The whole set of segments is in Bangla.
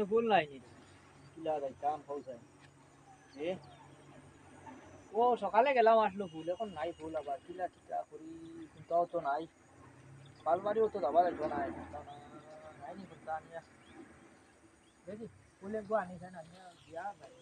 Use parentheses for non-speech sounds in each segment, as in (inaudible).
এনে ফুল নাই নি। কিলা যাইতাম পৌঁছায় এ? ও সকালে গেলাম আসলো ফুল এখন নাই ফুল আবার। কিলা ঠিকা করি কোনটাও তো নাই। পালমারিও তো যাবার লাগবে না নাই নি কোনটা আনিয়া। দেখি ফুল একবার আনিছেন আনিয়া দিয়া নাই।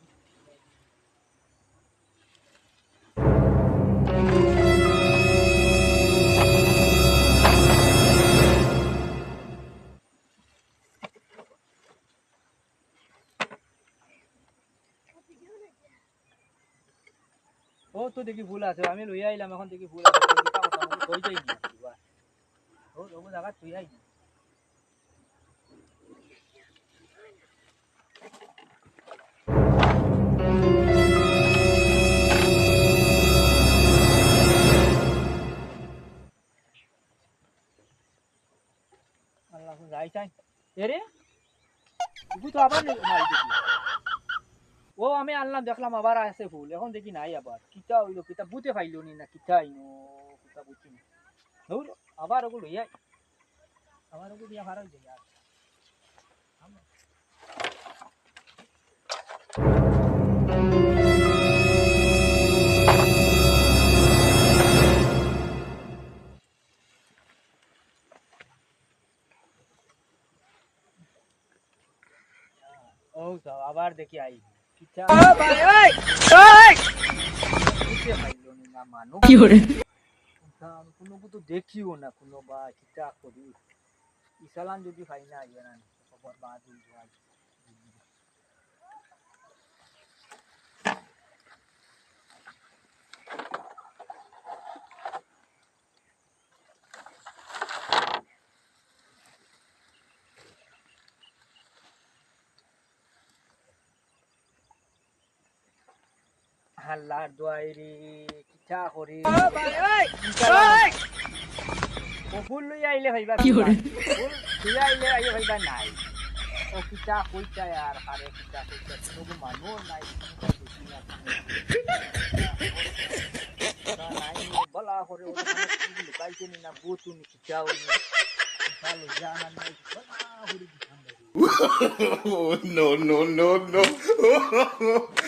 ও তো দেখি ভুল আছে আমি লই আইলাম এখন দেখি ভুল আছে তো কিতা কথা আমি কই যাই না কিবা ও ও জায়গা তুই আই আল্লাহ যাই চাই এরে তুই তো আবার নাই দেখি ও আমি আনলাম দেখলাম আবার আছে ফুল এখন দেখি নাই আবার কিতা হইলো কিতা বুতে পাইলো নি না কিতা আইনো কিতা বুঝছি না ধর আবার ওগুলো লইয়া আবার ওগুলো দিয়া ভাড়া হয়ে যায় ও তো আবার দেখি আই কি কোনো কিছু দেখিও না কোনো বা কিতা করি ইসালান যদি পাই না ইয়ে না হাল্লার দোয়াইরি কিতা করি। ফুল লই আইলে ভাইবা কি হরে? ফুল লই আইলে আইলে ভাইবা নাই। ও কিতা কইতা আর হারে কিতা কইতা কোনো মানুষ নাই বলা করে ও লুকাইছে নি না বুতু নি কিতাও নি তাহলে জানা নাই বলা করে (laughs) no, no, no, no. (laughs)